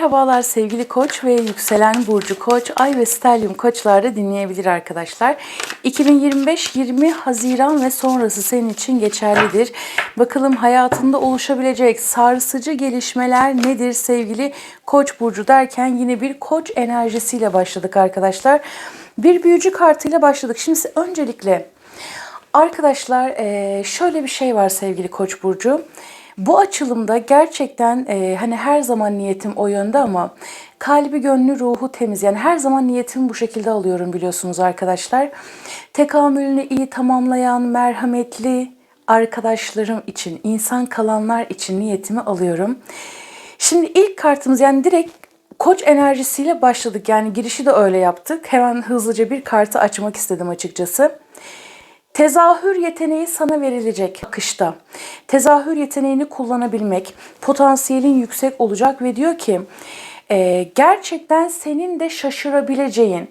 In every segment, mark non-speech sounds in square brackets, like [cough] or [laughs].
Merhabalar sevgili koç ve yükselen burcu koç, ay ve stelyum koçlarda dinleyebilir arkadaşlar. 2025-20 Haziran ve sonrası senin için geçerlidir. Bakalım hayatında oluşabilecek sarsıcı gelişmeler nedir sevgili koç burcu derken yine bir koç enerjisiyle başladık arkadaşlar. Bir büyücü kartıyla başladık. Şimdi öncelikle arkadaşlar şöyle bir şey var sevgili koç burcu. Bu açılımda gerçekten e, hani her zaman niyetim o yönde ama kalbi, gönlü, ruhu temiz. Yani her zaman niyetimi bu şekilde alıyorum biliyorsunuz arkadaşlar. Tekamülünü iyi tamamlayan, merhametli arkadaşlarım için, insan kalanlar için niyetimi alıyorum. Şimdi ilk kartımız yani direkt koç enerjisiyle başladık. Yani girişi de öyle yaptık. Hemen hızlıca bir kartı açmak istedim açıkçası. Tezahür yeteneği sana verilecek akışta. Tezahür yeteneğini kullanabilmek, potansiyelin yüksek olacak ve diyor ki e, gerçekten senin de şaşırabileceğin,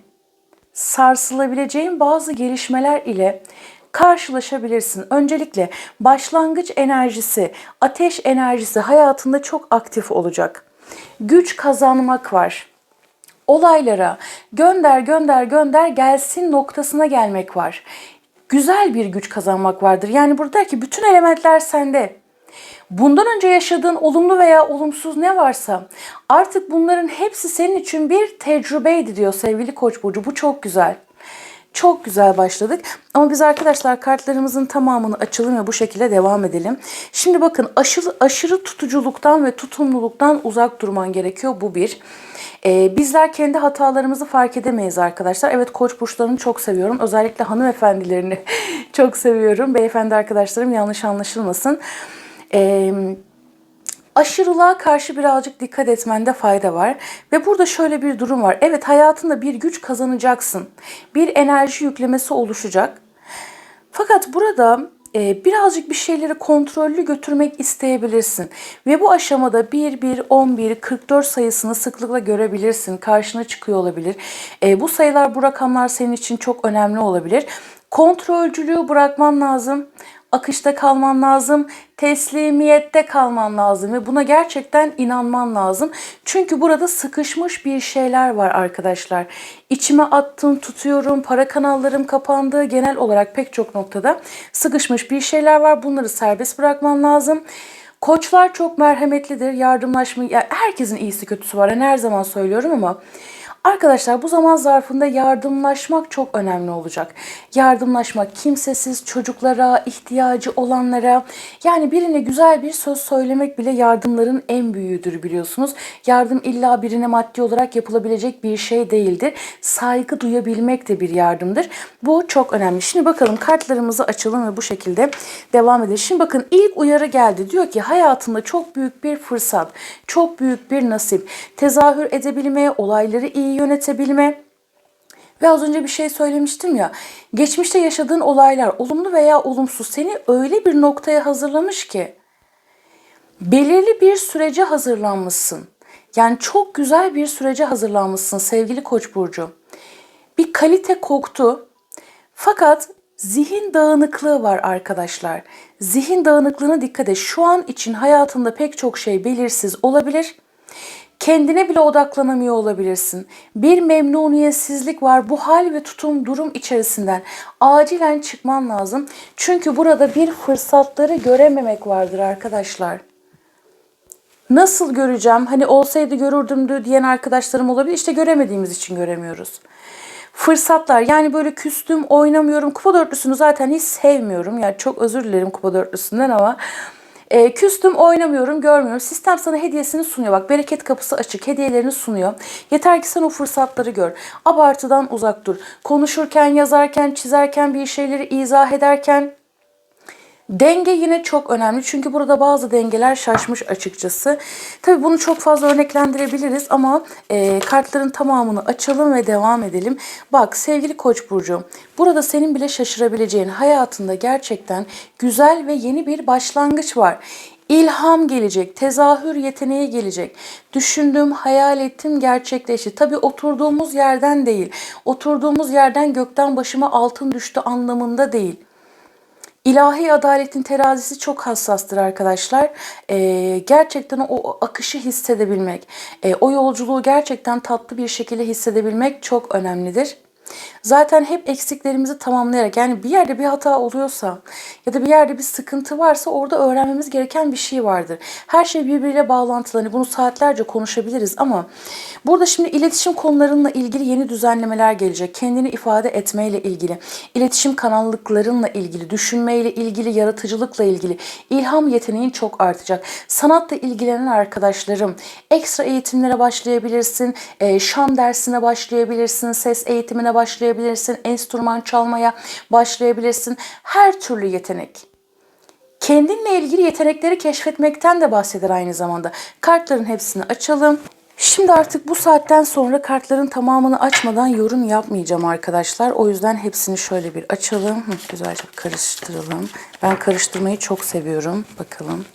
sarsılabileceğin bazı gelişmeler ile karşılaşabilirsin. Öncelikle başlangıç enerjisi, ateş enerjisi hayatında çok aktif olacak. Güç kazanmak var olaylara gönder gönder gönder gelsin noktasına gelmek var. Güzel bir güç kazanmak vardır. Yani burada der ki bütün elementler sende. Bundan önce yaşadığın olumlu veya olumsuz ne varsa artık bunların hepsi senin için bir tecrübeydi diyor sevgili Koç burcu. Bu çok güzel. Çok güzel başladık. Ama biz arkadaşlar kartlarımızın tamamını açalım ve bu şekilde devam edelim. Şimdi bakın aşırı, aşırı tutuculuktan ve tutumluluktan uzak durman gerekiyor. Bu bir. Ee, bizler kendi hatalarımızı fark edemeyiz arkadaşlar. Evet koç burçlarını çok seviyorum. Özellikle hanımefendilerini [laughs] çok seviyorum. Beyefendi arkadaşlarım yanlış anlaşılmasın. Eee aşırılığa karşı birazcık dikkat etmende fayda var. Ve burada şöyle bir durum var. Evet hayatında bir güç kazanacaksın. Bir enerji yüklemesi oluşacak. Fakat burada e, birazcık bir şeyleri kontrollü götürmek isteyebilirsin. Ve bu aşamada 1, 1, 11, 44 sayısını sıklıkla görebilirsin. Karşına çıkıyor olabilir. E, bu sayılar, bu rakamlar senin için çok önemli olabilir. Kontrolcülüğü bırakman lazım akışta kalman lazım, teslimiyette kalman lazım ve buna gerçekten inanman lazım. Çünkü burada sıkışmış bir şeyler var arkadaşlar. İçime attım, tutuyorum, para kanallarım kapandı. Genel olarak pek çok noktada sıkışmış bir şeyler var. Bunları serbest bırakman lazım. Koçlar çok merhametlidir. Yardımlaşma, yani herkesin iyisi kötüsü var. Yani her zaman söylüyorum ama Arkadaşlar bu zaman zarfında yardımlaşmak çok önemli olacak. Yardımlaşmak kimsesiz çocuklara, ihtiyacı olanlara yani birine güzel bir söz söylemek bile yardımların en büyüğüdür biliyorsunuz. Yardım illa birine maddi olarak yapılabilecek bir şey değildir. Saygı duyabilmek de bir yardımdır. Bu çok önemli. Şimdi bakalım kartlarımızı açalım ve bu şekilde devam edelim. Şimdi bakın ilk uyarı geldi. Diyor ki hayatında çok büyük bir fırsat, çok büyük bir nasip. Tezahür edebilmeye, olayları iyi iyi yönetebilme ve az önce bir şey söylemiştim ya. Geçmişte yaşadığın olaylar olumlu veya olumsuz seni öyle bir noktaya hazırlamış ki belirli bir sürece hazırlanmışsın. Yani çok güzel bir sürece hazırlanmışsın sevgili Koç burcu. Bir kalite koktu. Fakat zihin dağınıklığı var arkadaşlar. Zihin dağınıklığına dikkat et. Şu an için hayatında pek çok şey belirsiz olabilir Kendine bile odaklanamıyor olabilirsin. Bir memnuniyetsizlik var. Bu hal ve tutum durum içerisinden acilen çıkman lazım. Çünkü burada bir fırsatları görememek vardır arkadaşlar. Nasıl göreceğim? Hani olsaydı görürdümdü diyen arkadaşlarım olabilir. İşte göremediğimiz için göremiyoruz. Fırsatlar yani böyle küstüm oynamıyorum. Kupa dörtlüsünü zaten hiç sevmiyorum. Yani çok özür dilerim kupa dörtlüsünden ama e, küstüm oynamıyorum görmüyorum. Sistem sana hediyesini sunuyor. Bak bereket kapısı açık hediyelerini sunuyor. Yeter ki sen o fırsatları gör. Abartıdan uzak dur. Konuşurken, yazarken, çizerken bir şeyleri izah ederken Denge yine çok önemli çünkü burada bazı dengeler şaşmış açıkçası. Tabii bunu çok fazla örneklendirebiliriz ama e, kartların tamamını açalım ve devam edelim. Bak sevgili Koç burcu, burada senin bile şaşırabileceğin hayatında gerçekten güzel ve yeni bir başlangıç var. İlham gelecek, tezahür yeteneği gelecek. Düşündüm, hayal ettim, gerçekleşti. Tabii oturduğumuz yerden değil. Oturduğumuz yerden gökten başıma altın düştü anlamında değil İlahi adaletin terazisi çok hassastır arkadaşlar. Ee, gerçekten o akışı hissedebilmek, e, o yolculuğu gerçekten tatlı bir şekilde hissedebilmek çok önemlidir. Zaten hep eksiklerimizi tamamlayarak yani bir yerde bir hata oluyorsa ya da bir yerde bir sıkıntı varsa orada öğrenmemiz gereken bir şey vardır. Her şey birbiriyle bağlantılı. Hani bunu saatlerce konuşabiliriz ama burada şimdi iletişim konularınla ilgili yeni düzenlemeler gelecek. Kendini ifade etmeyle ilgili, iletişim kanallıklarınla ilgili, düşünmeyle ilgili, yaratıcılıkla ilgili ilham yeteneğin çok artacak. Sanatla ilgilenen arkadaşlarım ekstra eğitimlere başlayabilirsin, e, şan dersine başlayabilirsin, ses eğitimine başlayabilirsin, enstrüman çalmaya başlayabilirsin. Her türlü yetenek. Kendinle ilgili yetenekleri keşfetmekten de bahseder aynı zamanda. Kartların hepsini açalım. Şimdi artık bu saatten sonra kartların tamamını açmadan yorum yapmayacağım arkadaşlar. O yüzden hepsini şöyle bir açalım. Güzelce karıştıralım. Ben karıştırmayı çok seviyorum. Bakalım.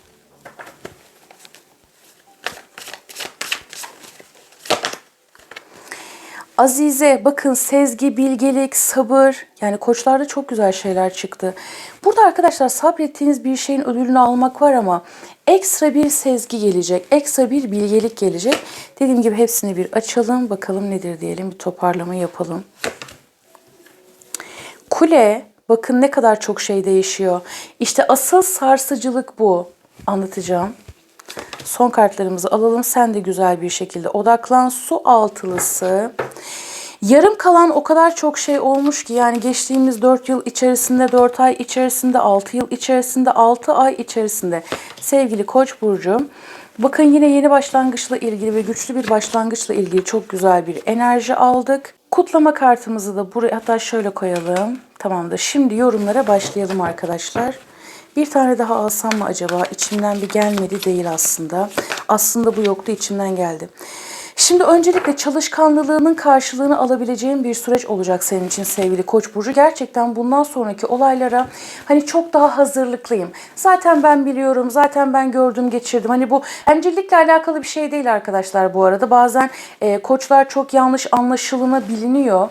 Azize bakın sezgi, bilgelik, sabır yani koçlarda çok güzel şeyler çıktı. Burada arkadaşlar sabrettiğiniz bir şeyin ödülünü almak var ama ekstra bir sezgi gelecek, ekstra bir bilgelik gelecek. Dediğim gibi hepsini bir açalım bakalım nedir diyelim bir toparlama yapalım. Kule bakın ne kadar çok şey değişiyor. İşte asıl sarsıcılık bu anlatacağım. Son kartlarımızı alalım. Sen de güzel bir şekilde odaklan. Su altılısı. Yarım kalan o kadar çok şey olmuş ki yani geçtiğimiz 4 yıl içerisinde, 4 ay içerisinde, 6 yıl içerisinde, 6 ay içerisinde sevgili Koç burcu Bakın yine yeni başlangıçla ilgili ve güçlü bir başlangıçla ilgili çok güzel bir enerji aldık. Kutlama kartımızı da buraya hatta şöyle koyalım. Tamamdır. Şimdi yorumlara başlayalım arkadaşlar. Bir tane daha alsam mı acaba? İçimden bir gelmedi değil aslında. Aslında bu yoktu içimden geldi. Şimdi öncelikle çalışkanlılığının karşılığını alabileceğin bir süreç olacak senin için sevgili Koç burcu. Gerçekten bundan sonraki olaylara hani çok daha hazırlıklıyım. Zaten ben biliyorum, zaten ben gördüm, geçirdim. Hani bu bencillikle alakalı bir şey değil arkadaşlar bu arada. Bazen e, koçlar çok yanlış anlaşılınabiliyor.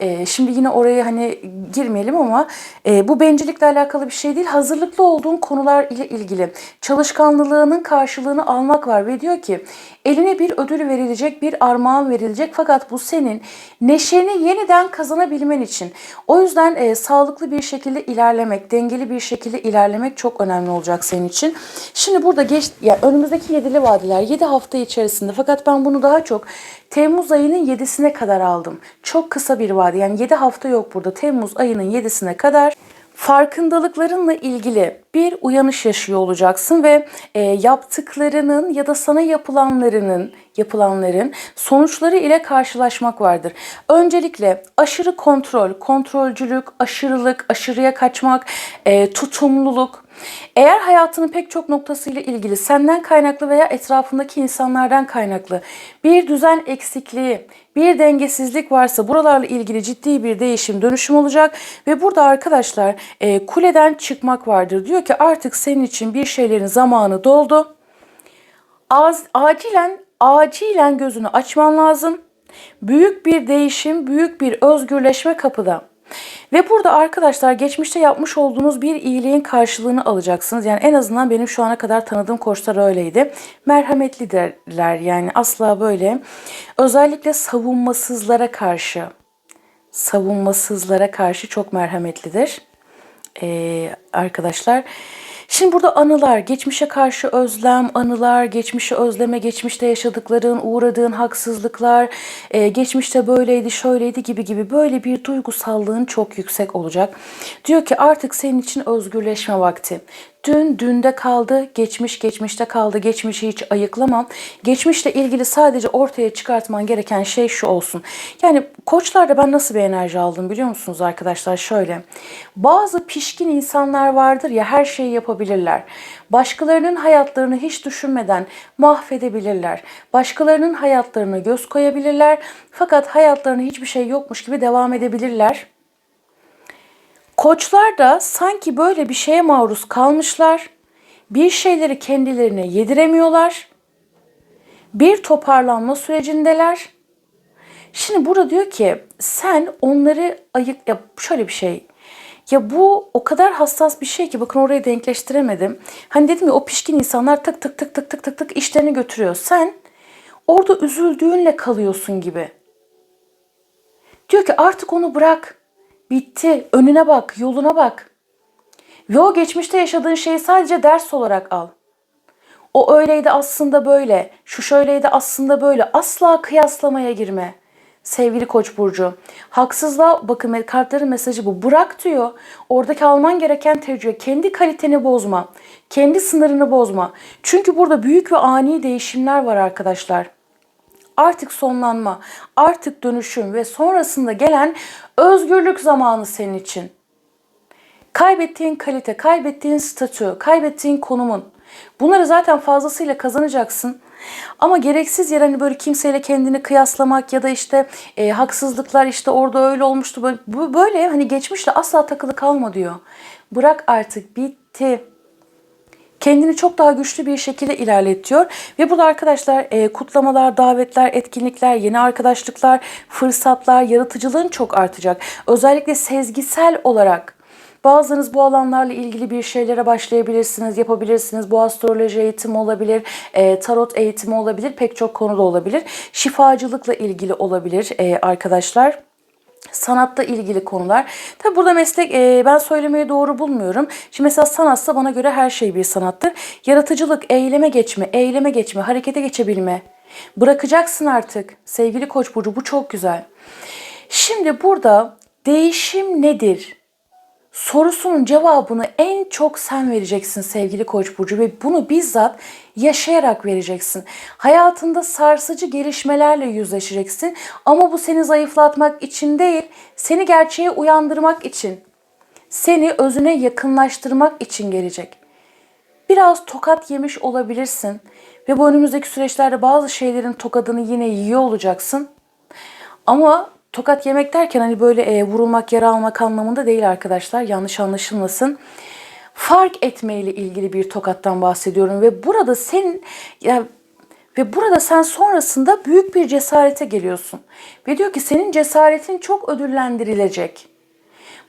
E, şimdi yine oraya hani girmeyelim ama e, bu bencillikle alakalı bir şey değil. Hazırlıklı olduğun konular ile ilgili çalışkanlılığının karşılığını almak var ve diyor ki eline bir ödül verilecek, bir armağan verilecek fakat bu senin neşeni yeniden kazanabilmen için. O yüzden e, sağlıklı bir şekilde ilerlemek, dengeli bir şekilde ilerlemek çok önemli olacak senin için. Şimdi burada geç, yani önümüzdeki yedili vadiler 7 hafta içerisinde fakat ben bunu daha çok Temmuz ayının 7'sine kadar aldım. Çok kısa bir vade yani 7 hafta yok burada. Temmuz ayının 7'sine kadar farkındalıklarınla ilgili bir uyanış yaşıyor olacaksın ve e, yaptıklarının ya da sana yapılanlarının yapılanların sonuçları ile karşılaşmak vardır. Öncelikle aşırı kontrol, kontrolcülük, aşırılık, aşırıya kaçmak, e, tutumluluk, eğer hayatının pek çok noktasıyla ilgili senden kaynaklı veya etrafındaki insanlardan kaynaklı bir düzen eksikliği, bir dengesizlik varsa buralarla ilgili ciddi bir değişim, dönüşüm olacak ve burada arkadaşlar e, kuleden çıkmak vardır. Diyor ki artık senin için bir şeylerin zamanı doldu. Az, acilen acilen gözünü açman lazım. Büyük bir değişim, büyük bir özgürleşme kapıda. Ve burada arkadaşlar geçmişte yapmış olduğunuz bir iyiliğin karşılığını alacaksınız. Yani en azından benim şu ana kadar tanıdığım koçlar öyleydi. Merhametlidirler yani asla böyle. Özellikle savunmasızlara karşı, savunmasızlara karşı çok merhametlidir. Ee, arkadaşlar. Şimdi burada anılar, geçmişe karşı özlem, anılar, geçmişe özleme, geçmişte yaşadıkların, uğradığın haksızlıklar, e, geçmişte böyleydi, şöyleydi gibi gibi böyle bir duygusallığın çok yüksek olacak. Diyor ki artık senin için özgürleşme vakti. Dün dünde kaldı, geçmiş geçmişte kaldı. Geçmişi hiç ayıklamam. Geçmişle ilgili sadece ortaya çıkartman gereken şey şu olsun. Yani koçlarda ben nasıl bir enerji aldım biliyor musunuz arkadaşlar? Şöyle. Bazı pişkin insanlar vardır ya her şeyi yapabilirler. Başkalarının hayatlarını hiç düşünmeden mahvedebilirler. Başkalarının hayatlarına göz koyabilirler. Fakat hayatlarına hiçbir şey yokmuş gibi devam edebilirler. Koçlar da sanki böyle bir şeye maruz kalmışlar. Bir şeyleri kendilerine yediremiyorlar. Bir toparlanma sürecindeler. Şimdi burada diyor ki sen onları ayık ya şöyle bir şey. Ya bu o kadar hassas bir şey ki bakın orayı denkleştiremedim. Hani dedim ya o pişkin insanlar tık tık tık tık tık tık tık işlerini götürüyor. Sen orada üzüldüğünle kalıyorsun gibi. Diyor ki artık onu bırak. Bitti. Önüne bak, yoluna bak. Ve o geçmişte yaşadığın şeyi sadece ders olarak al. O öyleydi aslında böyle. Şu şöyleydi aslında böyle. Asla kıyaslamaya girme. Sevgili Koç burcu. Haksızlığa bakın kartların mesajı bu. Bırak diyor. Oradaki alman gereken tecrübe. Kendi kaliteni bozma. Kendi sınırını bozma. Çünkü burada büyük ve ani değişimler var arkadaşlar artık sonlanma, artık dönüşüm ve sonrasında gelen özgürlük zamanı senin için. Kaybettiğin kalite, kaybettiğin statü, kaybettiğin konumun. Bunları zaten fazlasıyla kazanacaksın. Ama gereksiz yere hani böyle kimseyle kendini kıyaslamak ya da işte e, haksızlıklar işte orada öyle olmuştu böyle, böyle hani geçmişle asla takılı kalma diyor. Bırak artık bitti kendini çok daha güçlü bir şekilde ilerletiyor. Ve burada arkadaşlar e, kutlamalar, davetler, etkinlikler, yeni arkadaşlıklar, fırsatlar, yaratıcılığın çok artacak. Özellikle sezgisel olarak Bazılarınız bu alanlarla ilgili bir şeylere başlayabilirsiniz, yapabilirsiniz. Bu astroloji eğitimi olabilir, e, tarot eğitimi olabilir, pek çok konuda olabilir. Şifacılıkla ilgili olabilir e, arkadaşlar sanatta ilgili konular. Tabi burada meslek e, ben söylemeyi doğru bulmuyorum. Şimdi mesela sanatsa bana göre her şey bir sanattır. Yaratıcılık, eyleme geçme, eyleme geçme, harekete geçebilme. Bırakacaksın artık. Sevgili Koç burcu bu çok güzel. Şimdi burada değişim nedir? sorusunun cevabını en çok sen vereceksin sevgili Koç burcu ve bunu bizzat yaşayarak vereceksin. Hayatında sarsıcı gelişmelerle yüzleşeceksin ama bu seni zayıflatmak için değil, seni gerçeğe uyandırmak için, seni özüne yakınlaştırmak için gelecek. Biraz tokat yemiş olabilirsin ve bu önümüzdeki süreçlerde bazı şeylerin tokadını yine yiyor olacaksın. Ama tokat yemek derken hani böyle e, vurulmak, yara almak anlamında değil arkadaşlar. Yanlış anlaşılmasın. Fark etmeyle ilgili bir tokattan bahsediyorum ve burada senin ya ve burada sen sonrasında büyük bir cesarete geliyorsun. Ve diyor ki senin cesaretin çok ödüllendirilecek.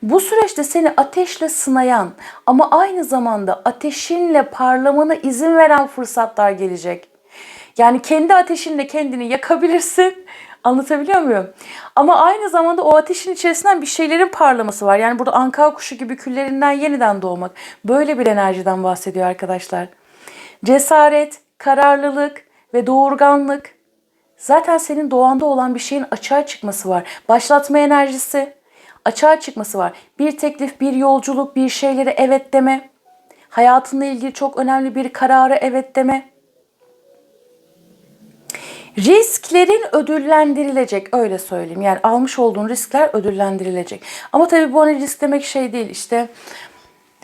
Bu süreçte seni ateşle sınayan ama aynı zamanda ateşinle parlamana izin veren fırsatlar gelecek. Yani kendi ateşinle kendini yakabilirsin [laughs] Anlatabiliyor muyum? Ama aynı zamanda o ateşin içerisinden bir şeylerin parlaması var. Yani burada anka kuşu gibi küllerinden yeniden doğmak. Böyle bir enerjiden bahsediyor arkadaşlar. Cesaret, kararlılık ve doğurganlık. Zaten senin doğanda olan bir şeyin açığa çıkması var. Başlatma enerjisi, açığa çıkması var. Bir teklif, bir yolculuk, bir şeylere evet deme. Hayatınla ilgili çok önemli bir karara evet deme. Risklerin ödüllendirilecek öyle söyleyeyim. Yani almış olduğun riskler ödüllendirilecek. Ama tabii bu hani risk demek şey değil işte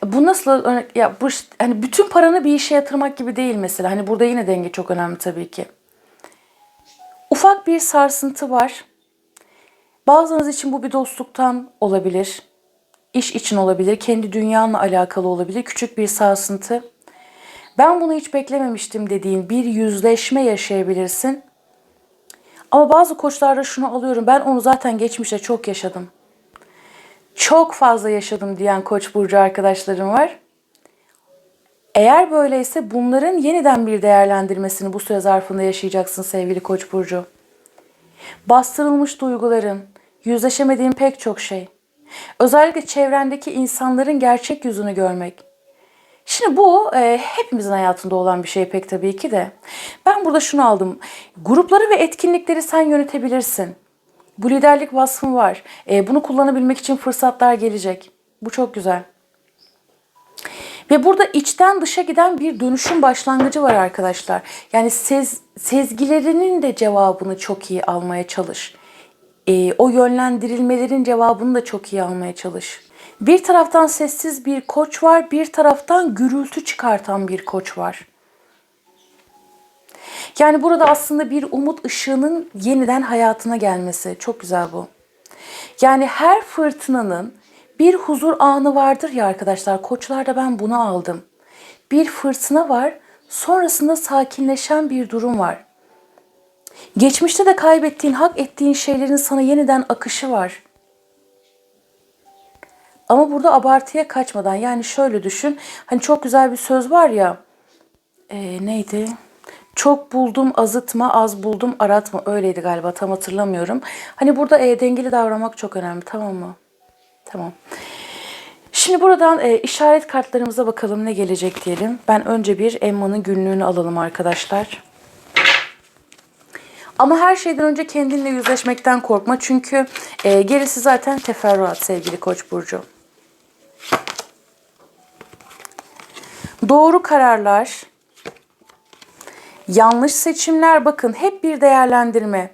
bu nasıl ya bu hani bütün paranı bir işe yatırmak gibi değil mesela. Hani burada yine denge çok önemli tabii ki. Ufak bir sarsıntı var. Bazılarınız için bu bir dostluktan olabilir. iş için olabilir, kendi dünyanla alakalı olabilir. Küçük bir sarsıntı. Ben bunu hiç beklememiştim dediğin bir yüzleşme yaşayabilirsin. Ama bazı koçlarda şunu alıyorum. Ben onu zaten geçmişte çok yaşadım. Çok fazla yaşadım diyen koç burcu arkadaşlarım var. Eğer böyleyse bunların yeniden bir değerlendirmesini bu süre zarfında yaşayacaksın sevgili koç burcu. Bastırılmış duyguların, yüzleşemediğin pek çok şey. Özellikle çevrendeki insanların gerçek yüzünü görmek. Şimdi bu e, hepimizin hayatında olan bir şey pek tabii ki de. Ben burada şunu aldım. Grupları ve etkinlikleri sen yönetebilirsin. Bu liderlik vasfın var. E, bunu kullanabilmek için fırsatlar gelecek. Bu çok güzel. Ve burada içten dışa giden bir dönüşüm başlangıcı var arkadaşlar. Yani sez, sezgilerinin de cevabını çok iyi almaya çalış. E, o yönlendirilmelerin cevabını da çok iyi almaya çalış. Bir taraftan sessiz bir koç var, bir taraftan gürültü çıkartan bir koç var. Yani burada aslında bir umut ışığının yeniden hayatına gelmesi. Çok güzel bu. Yani her fırtınanın bir huzur anı vardır ya arkadaşlar. Koçlarda ben bunu aldım. Bir fırtına var, sonrasında sakinleşen bir durum var. Geçmişte de kaybettiğin, hak ettiğin şeylerin sana yeniden akışı var. Ama burada abartıya kaçmadan yani şöyle düşün. Hani çok güzel bir söz var ya. e, neydi? Çok buldum azıtma, az buldum aratma. Öyleydi galiba tam hatırlamıyorum. Hani burada e, dengeli davranmak çok önemli tamam mı? Tamam. Şimdi buradan e, işaret kartlarımıza bakalım ne gelecek diyelim. Ben önce bir Emma'nın günlüğünü alalım arkadaşlar. Ama her şeyden önce kendinle yüzleşmekten korkma. Çünkü e, gerisi zaten teferruat sevgili Koç burcu. Doğru kararlar, yanlış seçimler bakın hep bir değerlendirme.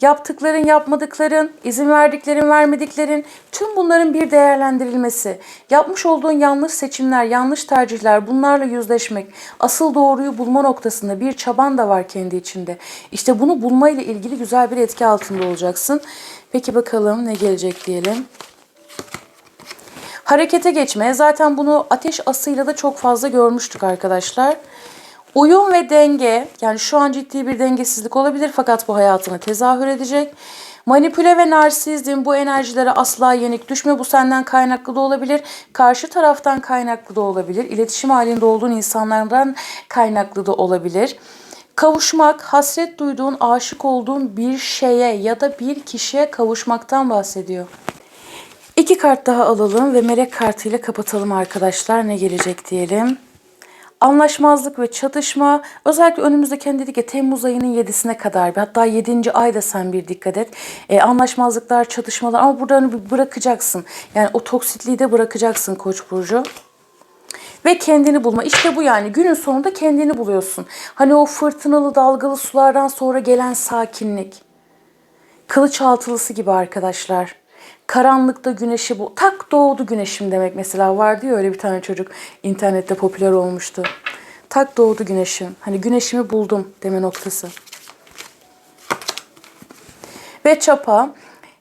Yaptıkların, yapmadıkların, izin verdiklerin, vermediklerin tüm bunların bir değerlendirilmesi. Yapmış olduğun yanlış seçimler, yanlış tercihler bunlarla yüzleşmek. Asıl doğruyu bulma noktasında bir çaban da var kendi içinde. İşte bunu bulma ile ilgili güzel bir etki altında olacaksın. Peki bakalım ne gelecek diyelim. Harekete geçme. Zaten bunu ateş asıyla da çok fazla görmüştük arkadaşlar. Uyum ve denge. Yani şu an ciddi bir dengesizlik olabilir fakat bu hayatına tezahür edecek. Manipüle ve narsizm bu enerjilere asla yenik düşme. Bu senden kaynaklı da olabilir. Karşı taraftan kaynaklı da olabilir. İletişim halinde olduğun insanlardan kaynaklı da olabilir. Kavuşmak, hasret duyduğun, aşık olduğun bir şeye ya da bir kişiye kavuşmaktan bahsediyor. İki kart daha alalım ve melek kartıyla kapatalım arkadaşlar. Ne gelecek diyelim. Anlaşmazlık ve çatışma özellikle önümüzdeki hani dedik Temmuz ayının 7'sine kadar hatta 7. ayda sen bir dikkat et. E, anlaşmazlıklar, çatışmalar ama burada hani bırakacaksın. Yani o toksitliği de bırakacaksın Koç burcu. Ve kendini bulma. İşte bu yani günün sonunda kendini buluyorsun. Hani o fırtınalı dalgalı sulardan sonra gelen sakinlik. Kılıç altılısı gibi arkadaşlar. Karanlıkta güneşi bu. Tak doğdu güneşim demek mesela vardı ya öyle bir tane çocuk internette popüler olmuştu. Tak doğdu güneşim. Hani güneşimi buldum deme noktası. Ve çapa.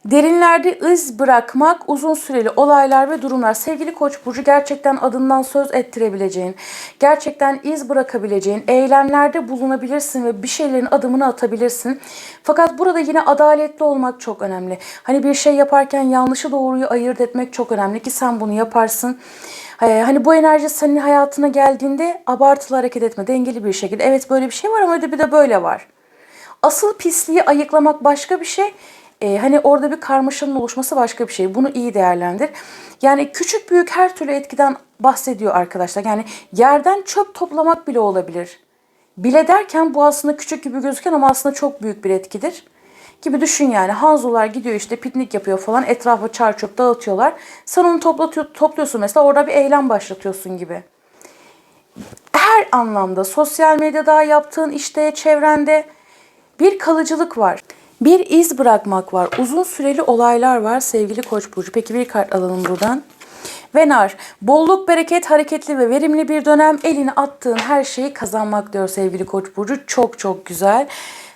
Derinlerde iz bırakmak, uzun süreli olaylar ve durumlar. Sevgili Koç burcu gerçekten adından söz ettirebileceğin, gerçekten iz bırakabileceğin eylemlerde bulunabilirsin ve bir şeylerin adımını atabilirsin. Fakat burada yine adaletli olmak çok önemli. Hani bir şey yaparken yanlışı doğruyu ayırt etmek çok önemli ki sen bunu yaparsın. Ee, Hani bu enerji senin hayatına geldiğinde abartılı hareket etme, dengeli bir şekilde. Evet böyle bir şey var ama öyle bir de böyle var. Asıl pisliği ayıklamak başka bir şey. Ee, hani orada bir karmaşanın oluşması başka bir şey. Bunu iyi değerlendir. Yani küçük büyük her türlü etkiden bahsediyor arkadaşlar. Yani yerden çöp toplamak bile olabilir. Bile derken bu aslında küçük gibi gözüken ama aslında çok büyük bir etkidir. Gibi düşün yani Hanzolar gidiyor işte piknik yapıyor falan etrafa çar çöp dağıtıyorlar. Sen onu toplatıyor, topluyorsun mesela orada bir eylem başlatıyorsun gibi her anlamda sosyal medyada yaptığın işte çevrende bir kalıcılık var. Bir iz bırakmak var. Uzun süreli olaylar var sevgili Koç burcu. Peki bir kart alalım buradan. Venar, bolluk, bereket, hareketli ve verimli bir dönem. Eline attığın her şeyi kazanmak diyor sevgili Koç burcu. Çok çok güzel.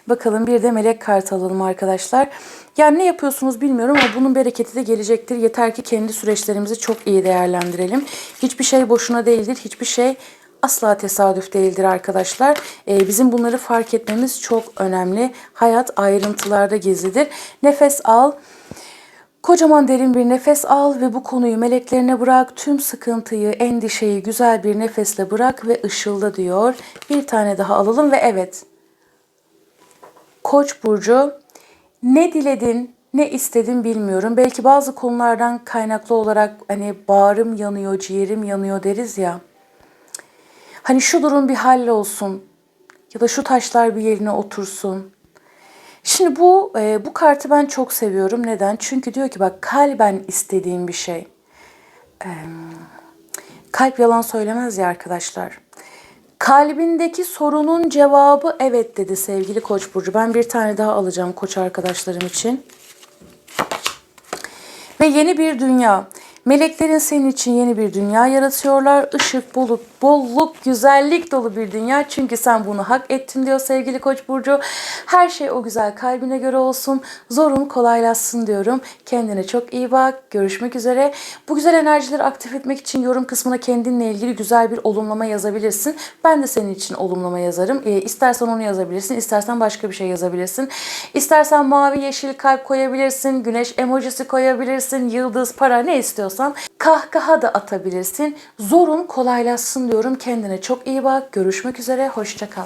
Bakalım bir de melek kart alalım arkadaşlar. Yani ne yapıyorsunuz bilmiyorum ama bunun bereketi de gelecektir. Yeter ki kendi süreçlerimizi çok iyi değerlendirelim. Hiçbir şey boşuna değildir. Hiçbir şey asla tesadüf değildir arkadaşlar. Ee, bizim bunları fark etmemiz çok önemli. Hayat ayrıntılarda gizlidir. Nefes al. Kocaman derin bir nefes al ve bu konuyu meleklerine bırak. Tüm sıkıntıyı, endişeyi güzel bir nefesle bırak ve ışılda diyor. Bir tane daha alalım ve evet. Koç burcu ne diledin, ne istedin bilmiyorum. Belki bazı konulardan kaynaklı olarak hani bağrım yanıyor, ciğerim yanıyor deriz ya. Hani şu durum bir hallolsun ya da şu taşlar bir yerine otursun. Şimdi bu e, bu kartı ben çok seviyorum. Neden? Çünkü diyor ki bak kalben istediğin bir şey. E, kalp yalan söylemez ya arkadaşlar. Kalbindeki sorunun cevabı evet dedi sevgili Koç burcu. Ben bir tane daha alacağım Koç arkadaşlarım için. Ve yeni bir dünya. Meleklerin senin için yeni bir dünya yaratıyorlar. Işık, bulut, bolluk, güzellik dolu bir dünya. Çünkü sen bunu hak ettin diyor sevgili Koç burcu. Her şey o güzel kalbine göre olsun. Zorun kolaylaşsın diyorum. Kendine çok iyi bak. Görüşmek üzere. Bu güzel enerjileri aktif etmek için yorum kısmına kendinle ilgili güzel bir olumlama yazabilirsin. Ben de senin için olumlama yazarım. E, istersen onu yazabilirsin. istersen başka bir şey yazabilirsin. İstersen mavi, yeşil kalp koyabilirsin. Güneş emojisi koyabilirsin. Yıldız, para ne istiyorsan istemiyorsan kahkaha da atabilirsin. Zorun kolaylaşsın diyorum. Kendine çok iyi bak. Görüşmek üzere. Hoşça kal.